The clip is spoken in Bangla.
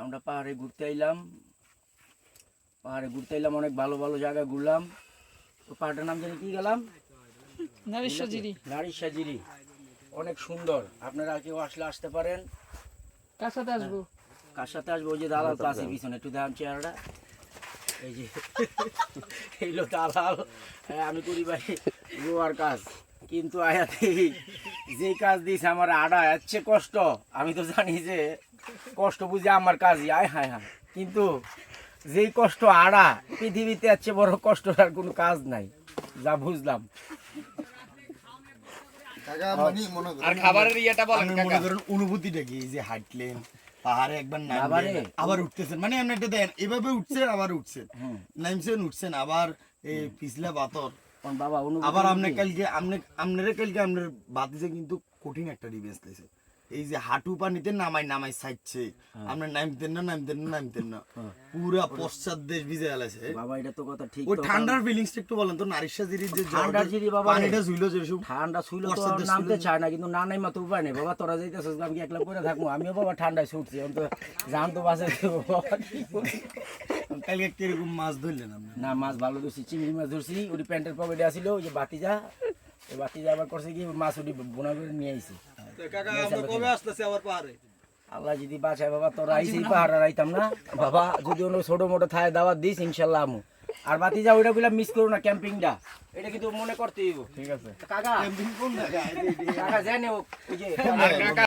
আমরা পাহাড়ে ঘুরতে এলাম পাহাড়ে ঘুরতে এলাম অনেক ভালো ভালো জায়গা ঘুরলাম। তো পাহাড়টার নাম জানি কি গেলাম? নারিশ্বরজিরি নারী অনেক সুন্দর। আপনারা কেউ আসলে আসতে পারেন। কার সাথে আসব? কার সাথে আসব? ওই যে দালাল তো আছে পিছনে একটু দেখান চেহারাটা। এই যে এইলো দালাল। হ্যাঁ, আমি করি ভাই রোয়ার কাজ। কিন্তু আয়াতে যে কাজ দিয়েছে আমার আড়া এচ্ছে কষ্ট। আমি তো জানি যে কষ্ট বুঝে আমার কাজই। আয় হায় হায়। কিন্তু যেই কষ্ট আড়া পৃথিবীতে আছে বড় কষ্ট আর কোনো কাজ নাই। যা বুঝলাম। মানে মনে আর খাবারের ইয়েটা বলেন মনে করেন অনুভূতিটা কি? যে হাঁটলেন পাহাড়ে একবার আবারে? নামলেন আবার উঠতেছেন। মানে আপনি একটা দেন এভাবে উঠছেন আবার উঠছেন। নামছেন উঠছেন আবার এই পিছলা পাথর। বাবা আবার আপনি কালকে আপনি আপনারা কালকে আপনার বাতিতে কিন্তু কঠিন একটা ডিফেন্স দিয়েছে। এই যে হাঁটু পানিতে নামাই নামাই সাইচ্ছে। আপনি নামতেন না নামতেন না নামতেন না। পুরা পশ্চাৎ দেশ ভিজে গেছে বাবা এটা তো কথা ঠিক ওই ঠান্ডার ফিলিংসটা একটু বলেন তো নারিশা জিরির যে জ্বর, জিরি বাবা। পানিটা ঝুইলো যে সব ঠান্ডা শুইলে তো নামতে চায় না কিন্তু না নাই মাত্র উপায় নেই। বাবা তোরা যাইতেছিস আমি কি একলা পড়ে থাকব? আমিও বাবা ঠান্ডায় ছুটছি আমি তো জান তো বাসে বাবা? কালকে কীরকম মাছ ধরলেন আপনি? না মাছ ভালো ধরছি চিংড়ি মাছ ধরছি ওটি প্যান্টের পকেটে আসিল ওই যে বাতিজা। ওই বাতিজা আবার করছে কি মাছ ওটি বোনা করে নিয়ে আইছি। কবে আসতেছে আবার পাহাড়ে? আল্লাহ যদি বাঁচায় বাবা তোরা আইসি পাহাড় আর আইতাম না। বাবা যদি অন্য ছোট মোটো থায় দাওয়াত দিস ইনশাল্লাহ আমু। আর বাতিজা ওইটা বললাম মিস করো না ক্যাম্পিংটা এটা কিন্তু মনে করতে ঠিক আছে। কাকা কোন কাকা জানে ওই যে